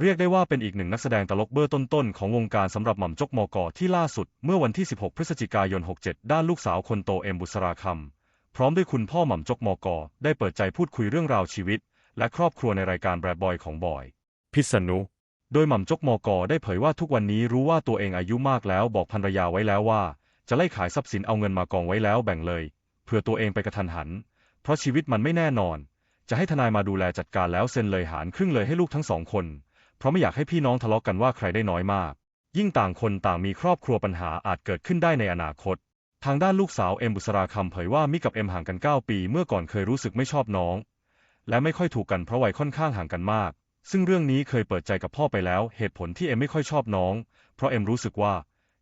เรียกได้ว่าเป็นอีกหนึ่งนักแสดงตลกเบอร์ต้นๆ ของวงการสำหรับหม่ำจกมกที่ล่าสุด เมื่อวันที่ 16 พฤศจิกายน 67 ด้านลูกสาวคนโตเอ็มบุษราคำพร้อมด้วยคุณพ่อหม่ำจกมกได้เปิดใจพูดคุยเรื่องราวชีวิต และครอบครัวในรายการแบดบอยของบอย พิษณุโดยหม่ำจกมกได้เผยว่าทุกวันนี้รู้ว่าตัวเองอายุมากแล้วบอกภรรยาไว้แล้วว่า จะไล่ขายทรัพย์สินเอาเงินมากองไว้แล้วแบ่งเลยเผื่อตัวเองไปกระทันหัน เพราะชีวิตมันไม่แน่นอน จะให้ทนายมาดูแลจัดการแล้วเซ็นเลยหารครึ่งเลยให้ลูกทั้งสองคน เพราะไม่อยากให้พี่น้องทะเลาะกันว่าใครได้น้อยมาก ยิ่งต่างคนต่างมีครอบครัวปัญหาอาจเกิดขึ้นได้ในอนาคต ทางด้านลูกสาวเอ็มบุษราคำเผยว่ามิกับเอ็มห่างกัน 9 ปี เมื่อก่อนเคยรู้สึกไม่ชอบน้อง และไม่ค่อยถูกกันเพราะวัยค่อนข้างห่างกันมาก ซึ่งเรื่องนี้เคยเปิดใจกับพ่อไปแล้ว เหตุผลที่เอ็มไม่ค่อยชอบน้อง เพราะเอ็มรู้สึกว่า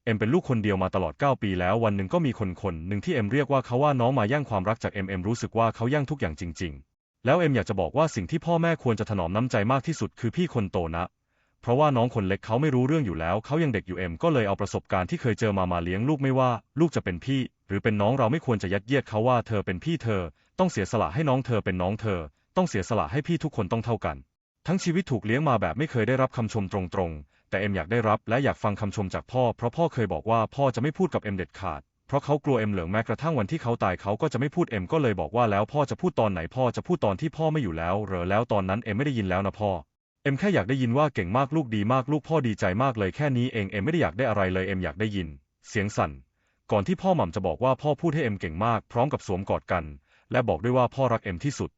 เอ็มเป็นลูกคนเดียวมาตลอด 9 ปีแล้ววันหนึ่งก็มีคนคนหนึ่งที่เอ็มเรียกว่าเขาว่าน้องมาแย่งความรักจากเอ็มเอ็มรู้สึกว่าเขาแย่งทุกอย่างจริง ๆ แล้วเอ็มอยากจะบอกว่าสิ่งที่พ่อแม่ควรจะถนอมน้ำใจมากที่สุดคือพี่คนโตนะ เพราะว่าน้องคนเล็กเขาไม่รู้เรื่องอยู่แล้วเขายังเด็กอยู่เอ็มก็เลยเอาประสบการณ์ที่เคยเจอมามาเลี้ยงลูกไม่ว่า ลูกจะเป็นพี่ หรือเป็นน้องเราไม่ควรจะยัดเยียดเขาว่าเธอเป็นพี่เธอ ต้องเสียสละให้น้องเธอเป็นน้องเธอ ต้องเสียสละให้พี่ทุกคนต้องเท่ากัน ทั้งชีวิตถูกเลี้ยงมาแบบไม่เคยได้รับคำชมตรงๆ แต่เอ็มอยากได้รับและอยากฟังคำชมจากพ่อ เพราะพ่อเคยบอกว่าพ่อจะไม่พูดกับเอ็มเด็ดขาด เพราะเขากลัวเอ็มเหลืองแม้กระทั่งวันที่เขาตายเขาก็จะไม่พูดเอ็มก็เลยบอกว่าแล้วพ่อจะพูดตอนไหนพ่อจะพูดตอนที่พ่อไม่อยู่แล้วเหรอแล้วตอนนั้นเอ็มไม่ได้ยินแล้วนะพ่อเอ็มแค่อยากได้ยินว่าเก่งมากลูกดีมากลูกพ่อดีใจมากเลยแค่นี้เองเอ็มไม่ได้อยากได้อะไรเลยเอ็มอยากได้ยิน เสียงสั่น ก่อนที่พ่อหม่ำจะบอกว่าพ่อพูดให้เอ็มเก่งมาก พร้อมกับสวมกอดกัน และบอกด้วยว่าพ่อรักเอ็มที่สุด